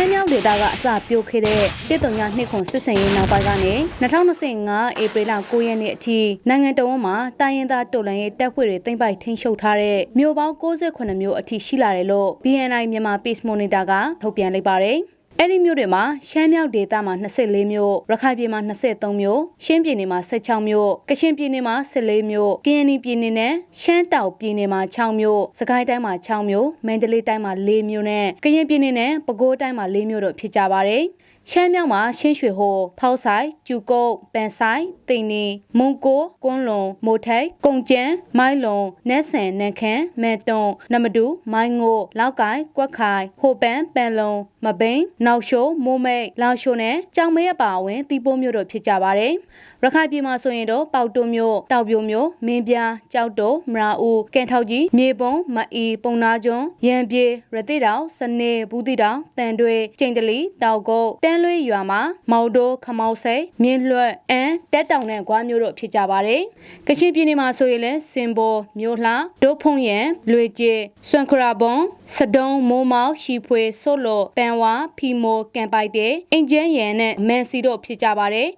မ်းမြောက်ဒေသကအစပြိုခဲ့တဲ့တစ်တုံညနှစ်ခွန်စစ်စင်ရေးနောက်ပိုင်းကနေ2025ဧပြီလ9ရက်နေ့အထိနိုင်ငံတော်ဝန်မှာတိုင်းရင်းသားတော်လှန်ရေးတပ်ဖွဲ့တွေတင်ပိုက်ထိန်းချုပ်ထားတဲ့မြို့ပေါင်း68မြို့အထိရှိလာတယ်လို့ BNI မြန်မာ Peace Monitor ကထုတ်ပြန်လိုက်ပါတယ်။ အဲ့ဒီမြို့တွေမှာရှမ်းမြောက်ဒေသမှာ24မြို့ရခိုင်ပြည်မှာ23မြို့ရှမ်းပြည်နယ်မှာ16မြို့ကချင်ပြည်နယ်မှာ14မြို့ကရင်ပြည်နယ်နဲ့ရှမ်းတောင်ပြည်နယ်မှာ6မြို့စကိုင်းတိုင်းမှာ6မြို့မန္တလေးတိုင်းမှာ4မြို့နဲ့ကရင်ပြည်နယ်နဲ့ပဲခူးတိုင်းမှာ4မြို့တို့ဖြစ်ကြပါတယ် ရှမ်းမြောက်မှာရှင်းရွှေဟိုဖောက်ဆိုင်ကျူကုတ်ပန်ဆိုင်တိန်နီမုံကိုကွန်းလွန်မိုထိုက်ကုံကျန်းမိုင်းလွန်နက်ဆန်နန်ခမ်းမဲတုံနမတူမိုင်းငိုလောက်ကိုင်ကွက်ခိုင်ဟိုပန်ပန်လုံမဘိန်နောက်ရှိုးမိုးမိတ်လောင်ရှိုးနဲ့ကြောင်မဲအပါအဝင်တီပိုးမျိုးတို့ဖြစ်ကြပါတယ်ရခိုင်ပြည်မှာဆိုရင်တော့ပေါတုံမျိုးတောက်ပြိုမျိုးမင်းပြားကြောက်တုံမရာဦးကင်ထောက်ကြီးမြေပုံမအီပုံနာကျွန်းရန်ပြေရတိတောင်စနေဘူးတိတောင်တန်တွေကျိန်တလီတောက်ကုတ်တန်းလွေးရွာမှာမော်ဒိုခမောက်စိတ်မြင်းလွှတ်အန်တက်တောင်နဲ့ဂွားမျိုးတို့ဖြစ်ကြပါတယ်ကချင်ပြည်နယ်မှာဆိုရင်လည်းစင်ဘောမျိုးလှဒိုးဖုံရန်လွေကျေစွမ်ခရာဘွန်စဒုံမိုးမောက်ရှီဖွေဆိုလိုပန်ဝါဖီမိုကန်ပိုက်တဲ့အင်ဂျန်ရန်နဲ့မန်စီတို့ဖြစ်ကြပါတယ်